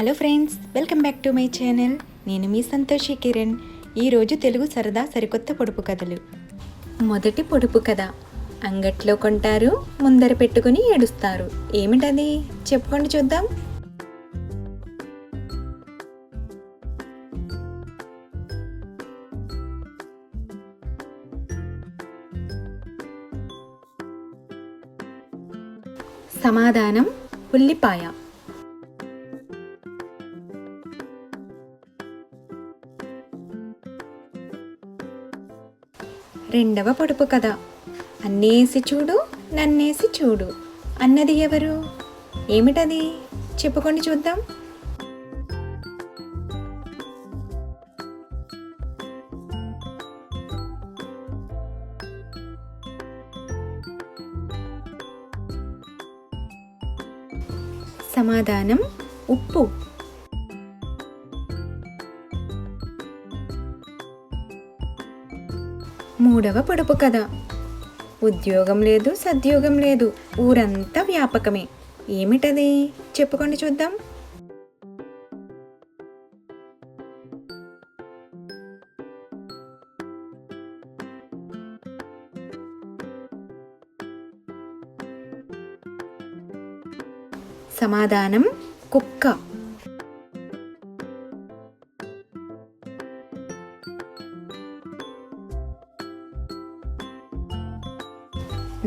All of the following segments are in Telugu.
Hello friends welcome back to my channel. నేను మీ సంతోషి కిరణ్. ఈరోజు తెలుగు సరదా సరికొత్త పొడుపు కథలు. మొదటి పొడుపు కథ. అంగట్లో కొంటారు ముందర పెట్టుకుని ఏడుస్తారు. ఏమిటది? చెప్పుకోండి చూద్దాం. సమాధానం ఉల్లిపాయ. రెండవ పొడుపు కథ. అన్నేసి చూడు నన్నేసి చూడు. అన్నది ఎవరు? ఏమిటది? చెప్పుకోండి చూద్దాం. సమాధానం ఉప్పు. మూడవ పొడుపు కథ. ఉద్యోగం లేదు సద్యోగం లేదు ఊరంతా వ్యాపకమే. ఏమిటది? చెప్పుకోండి చూద్దాం. సమాధానం కుక్క.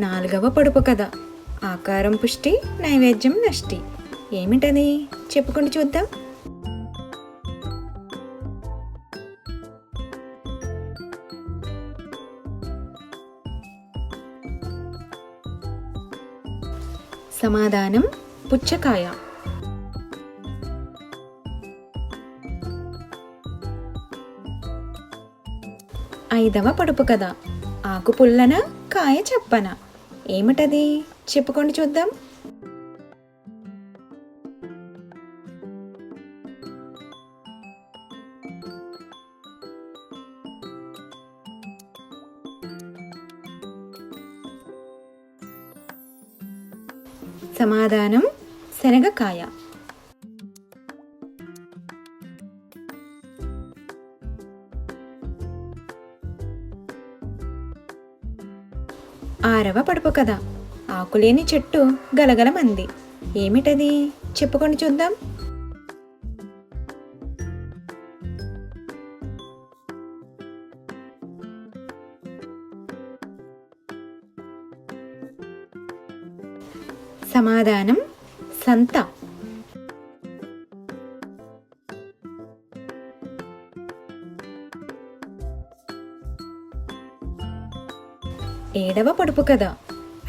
నాలుగవ పొడుపు కథ. ఆకారం పుష్టి నైవేద్యం నష్టి. ఏమిటది? చెప్పుకోండి చూద్దాం. సమాధానం పుచ్చకాయ. ఐదవ పొడుపు కథ. ఆకు పుల్లన కాయ చెప్పన. ఏమిటది? చెప్పుకోండి చూద్దాం. సమాధానం శనగకాయ. ఆరవ పడుపు కథ. ఆకులేని చెట్టు గలగలమంది. ఏమిటది? చెప్పుకొని చూద్దాం. సమాధానం సంత. ఏడవ పొడుపు కథ.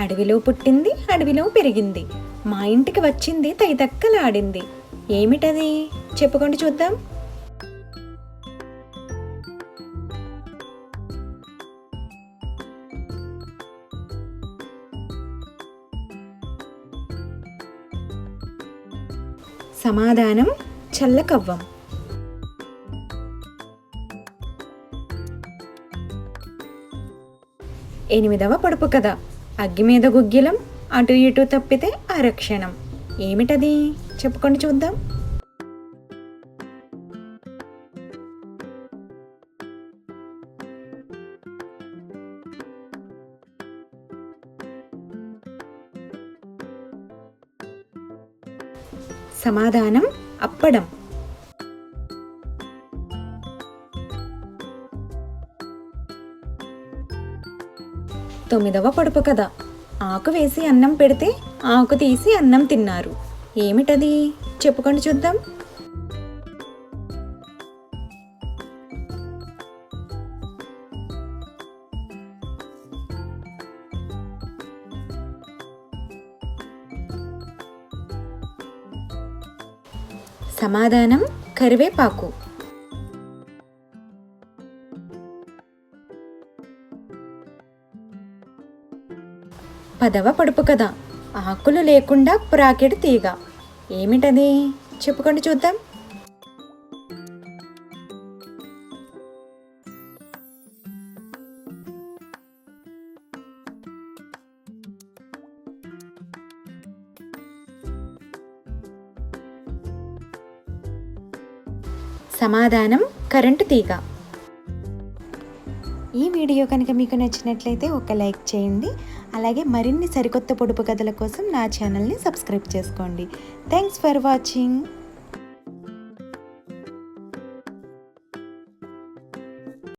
అడవిలో పుట్టింది అడవిలో పెరిగింది. మా ఇంటికి వచ్చింది తైతక్కలాడింది. ఏమిటది? చెప్పుకోండి చూద్దాం. సమాధానం చల్లకవ్వం. ఎనిమిదవ పొడుపు కథ. అగ్గి మీద గుగ్గిలం అటు ఇటు తప్పితే అరక్షణం. ఏమిటది? చెప్పుకొని చూద్దాం. సమాధానం అప్పడం. తొమ్మిదవ పొడుపు కథ. ఆకు వేసి అన్నం పెడితే ఆకు తీసి అన్నం తిన్నారు. ఏమిటది? చెప్పుకొని చూద్దాం. సమాధానం కరివేపాకు. పదవ పడుపు కదా ఆకులు లేకుండా ప్రాకెడు తీగ. ఏమిటది? చెప్పుకోండి చూద్దాం. సమాధానం కరెంటు తీగ. ఈ వీడియో కనుక మీకు నచ్చినట్లయితే ఒక లైక్ చేయండి. అలాగే మరిన్ని సరికొత్త పొడుపు కథల కోసం నా ఛానల్ని సబ్స్క్రైబ్ చేసుకోండి. Thanks for watching